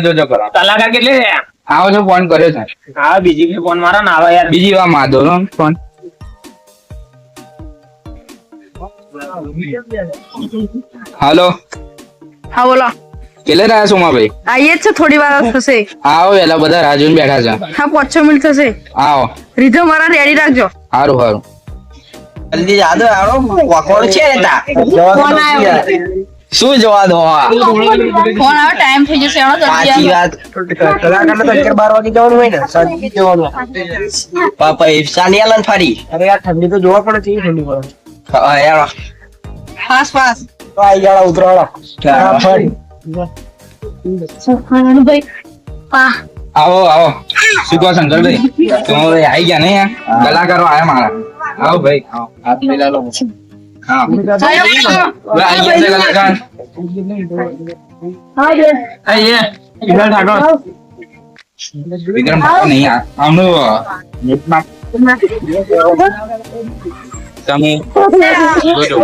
જોજો કરો કલાકાર કેટલી છે? ફોન કર્યો છે. હા બીજી ફોન મારો ને આવા યાર. બીજી વાર માધો ફોન હાલો હા બોલો. કેટલે રહ્યા છો માભાઈ આઈએ છે થોડી વાર થશે. આવો વેલા બધા રાહ જોઈને બેઠા છે. હા પાંચ છ મિનિટ થશે. આવો. રીધો મારા રેડી રાખજો. સારું સારું જલ્દી જાદો આવો વખોડ છે તા? ફોન આવ્યો શું જવા દો ફોન આવ્યો ટાઈમ થઈ જશે એનો સાચી વાત. કલાકાર તો અગિયાર બાર વાગે જવાનું હોય ને સાચી જવાનું. પાપા પૈસા યાલન ફરી અરે યાર ઠંડી તો જોવા પડે છે ઠંડી પડે યાર ફાસ ફાસ. તો આઈ જાળા ઉતરાળા ફરી ભાઈ આવો આવો શું કહો શંકરભાઈ તમે ભાઈ આવી ગયા ને યાર કલાકારો આયા મારા આવો ભાઈ આવો હાથ મિલા લો હા ભાઈ આવી ગયા છે કલાકાર આઈએ ઈગલ ઠાકોર વિક્રમ ઠાકોર નહીં આ- આમનું નેટમાં તમે જોજો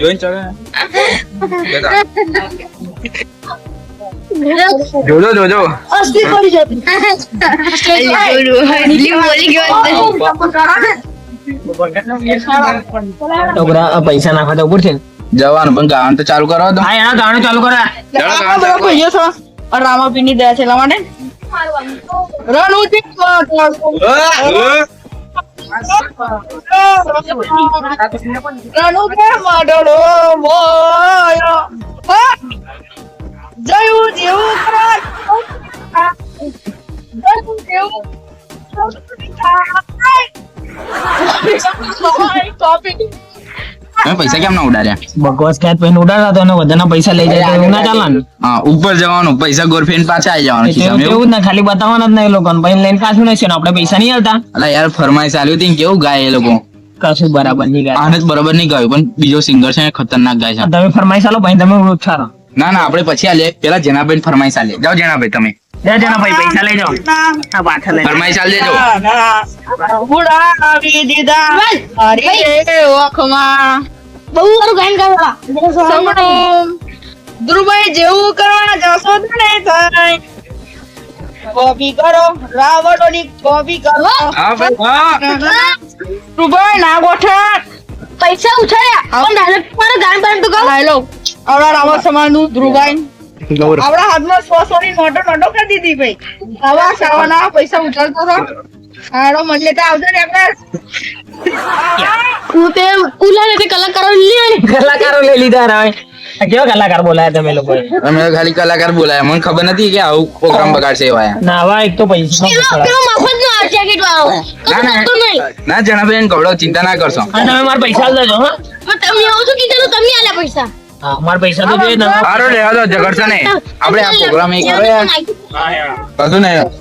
જોઈને ચાલે જોજો જોજો પૈસા નાખવા તો ઉપર છે જવાનું પણ ગાણ તો ચાલુ કરો તો હા એના ગાણું ચાલુ કરે રામાપીની દયા છે માટે રણુજી રણુજી માડળો મોયો હા! જયું જેવું કરાય જયું જેવું ટોપિક તમે પૈસા કેમ ના ઉડાડ્યા? બકવાસ ક્યાંક પૈન ઉડાડતા તો એને બધાના પૈસા લઈ જાય તો એવું ના ચાલે ને હા ઉપર જવાનું પૈસા ગોરફેન પાછા આવી જવાનું છે ખિસ્સામાં એવું? ના ખાલી બતાવવાના જ નહીં લોકોને પૈન લઈને પાછું નહીં છે ને આપણે પૈસા નહીં આલતા? અલા યાર ફરમાઈશ આલ્યું હતી કેવું ગાય એ લોકો? કશું બરાબર નહીં ગાય. આને બરાબર નહીં ગાયું પણ બીજો સિંગર છે ખતરનાક ગાય છે. તમે ફરમાઈશ આલો પછી તમે ઉછારો ના ના આપણે પછી આલે પેલા જેનાબેન ફરમાઈશ આલે જાઓ જેનાબેન તમે. જા જણા ભાઈ પૈસા લેજો આ પાછા લઈ જાઓ. ફરમાઈશ આલી દેજો. ઉડાવી દીધા. હરી ઓખમાં. બહુ સારું ગાયન ગાવા. સમણો ધ્રુવભાઈ જેવું કરવાના જશો ને થાય કોપી કરો રાવણોની કોપી કરો. હા ધ્રુવભાઈ ના ગોઠા. પૈસા ઉછાળ્યા. પણ ડાયરેક્ટ મારે ગાયન તો ગાવ હેલો. આવડા રાવણ સમાજનું ધ્રુવભાઈ. આપણા હાથમાં સો સો ની નોટો નોટો કરી દીધી ભાઈ. આવા સાવાના પૈસા ઉછાળતો હતો હાડો મને તો આવજો ને એકવાર હું તે ઉલાને કલાકારો લઈ કલાકારો લઈ લીધા ને કેવા કલાકાર બોલાયા તમે લોકો અમે ખાલી કલાકાર બોલાયા. મને ખબર નથી કે આવું પ્રોગ્રામ બગાડશે એવા. ના હવે એક તો પૈસા નો આ ના કશું થતું નહીં. ના ના જણાભાઈ ગવડો ચિંતા ના કરશો. તમે મારા પૈસા દેજો હા. પણ તમે આવું છો કીધેલું તમે આલ્યા પૈસા. હા પૈસા તો જોઈએ ને. દો ઝઘડશો નહીં. આપણે આ પ્રોગ્રામ એ કરો યાર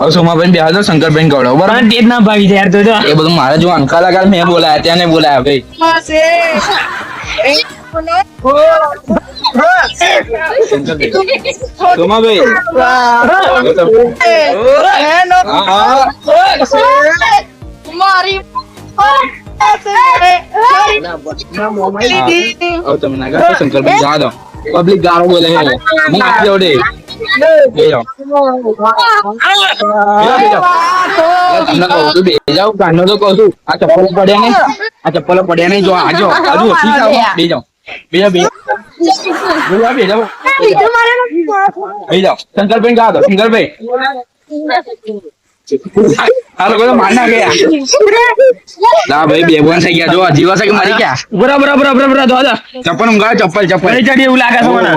કશું બરાબર? પણ ના ભાગી યાર તો એ બધું મારે જોવાનું કલાકાર મેં બોલાયા ત્યાં ને બોલાયા ભાઈ. મારી જવા પબ્લિક ગાળો બોલે છે મને આપી દો ડે બે જાઓ બે જાઓ, બે જાઓ. તમને કહું છું બે જાઓ. કાનો તો કહું છું આ ચપ્પલો પડ્યા નહીં આ ચપ્પલો પડ્યા નહીં જો આ જો હજુ ઓછી જાઓ. બે જાઓ બે જાઓ. બે જાઓ બે જાઓ બે જાઓ બે જાઓ. શંકરભાઈ ગા દો શંકરભાઈ આ કોઈ તો ગયા. ના ભાઈ બે બોન થઈ ગયા. જો જીવા છે કે મરી ગયા? બરા બરા બરા બરા બરા દો ચપ્પલ ઊંઘાડો ચપ્પલ ચપ્પલ. એ ચડી એવું લાગે છે મને.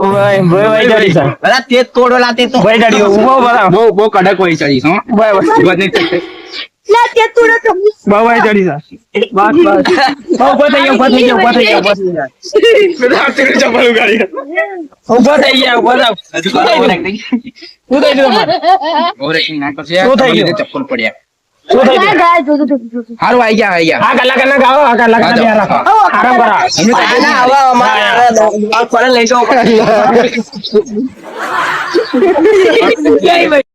ભાઈ ભાઈ ચડી છે. અલા તે તોડોલા તે તો. ભાઈ ચડી ઊભો બરાબર બહુ બહુ કડક હોય ચડીશ હો. બરાબર બધી ચડી. બહુ ભાઈ ચડી છે. બસ બસ. બહુ ઊભો થઈ ગયો ઊભો થઈ ગયો ઊભો થઈ ગયો ઊભો થઈ ગયો. ચપ્પલ ઉગાડી. ઊભો થઈ ગયા ઊભો થાવ. શું થઈ ગયું તમારે Overacting ના શું થઈ ગયું? ચપ્પલ પડ્યા શું થઈ ગયું ગાય જો જો જો જો હારું આઈ ગયા આઈ ગયા આ કલાકાર ના ગાઓ આ કલાકાર ના રાખો આરામ કરો અમે તો આના હવે અમારે દિમાગ પર લઈ ભાઈ